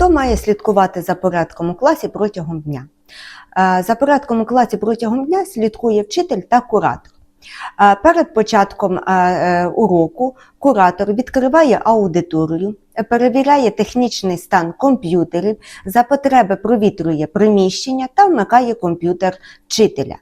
Хто має слідкувати за порядком у класі протягом дня? Е, За порядком у класі протягом дня слідкує вчитель та куратор. Е, Перед початком е, уроку куратор відкриває аудиторію, перевіряє технічний стан комп'ютерів, за потреби провітрює приміщення та вмикає комп'ютер вчителя.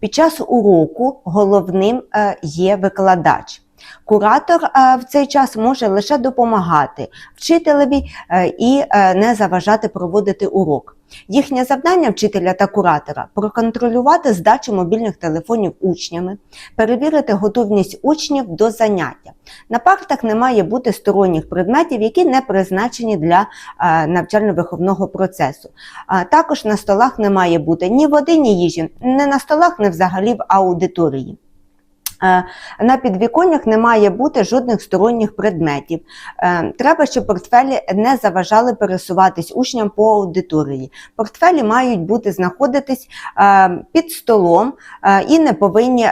Під час уроку головним є викладач. Куратор е, в цей час може лише допомагати вчителеві е, і е, не заважати проводити урок. Їхнє завдання вчителя та куратора проконтролювати здачу мобільних телефонів учнями, перевірити готовність учнів до заняття. На партах не має бути сторонніх предметів, які не призначені для навчально-виховного процесу. Також на столах не має бути ні води, ні їжі, не на столах, не взагалі в аудиторії. Е, На підвіконнях не має бути жодних сторонніх предметів. Е, Треба, щоб портфелі не заважали пересуватись учням по аудиторії. Портфелі мають бути знаходитись е, під столом і не повинні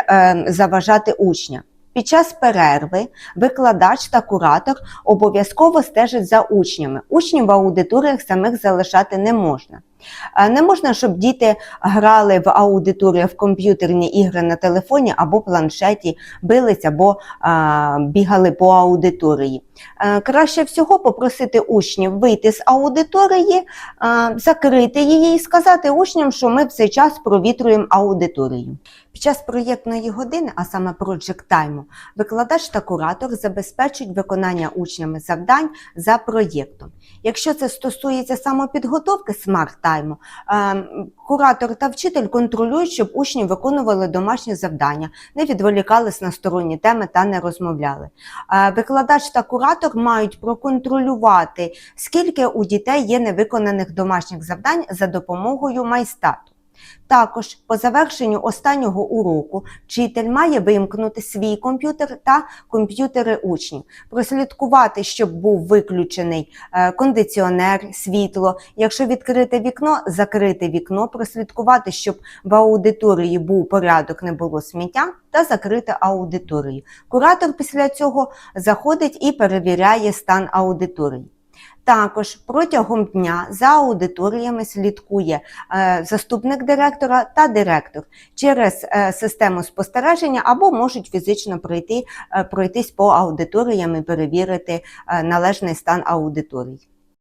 заважати учня. Під час перерви викладач та куратор обов'язково стежать за учнями. Учнів в аудиторіях самих залишати не можна. Е, Не можна, щоб діти грали в аудиторіях в комп'ютерні ігри на телефоні або планшеті, бились або а, бігали по аудиторії. Е, Краще всього попросити учнів вийти з аудиторії, закрити її і сказати учням, що ми в цей час провітрюємо аудиторію. Під час проєктної години, а саме Project Time, викладач та куратор забезпечують виконання учнями завдань за проєктом. Якщо це стосується самопідготовки смарт-тайму, е, куратор та вчитель контролюють, щоб учні виконували домашні завдання, не відволікались на сторонні теми та не розмовляли. Е, Викладач та куратор мають проконтролювати, скільки у дітей є невиконаних домашніх завдань за допомогою майстату. Також по завершенню останнього уроку вчитель має вимкнути свій комп'ютер та комп'ютери учнів, прослідкувати, щоб був виключений е, кондиціонер, світло. Якщо відкрити вікно, закрити вікно, прослідкувати, щоб в аудиторії був порядок, не було сміття, та закрити аудиторію. Куратор після цього заходить і перевіряє стан аудиторії. Також протягом дня за аудиторіями слідкує е, заступник директора та директор через е, систему спостереження або можуть фізично пройти, е, пройтись по аудиторіям і перевірити належний стан аудиторій.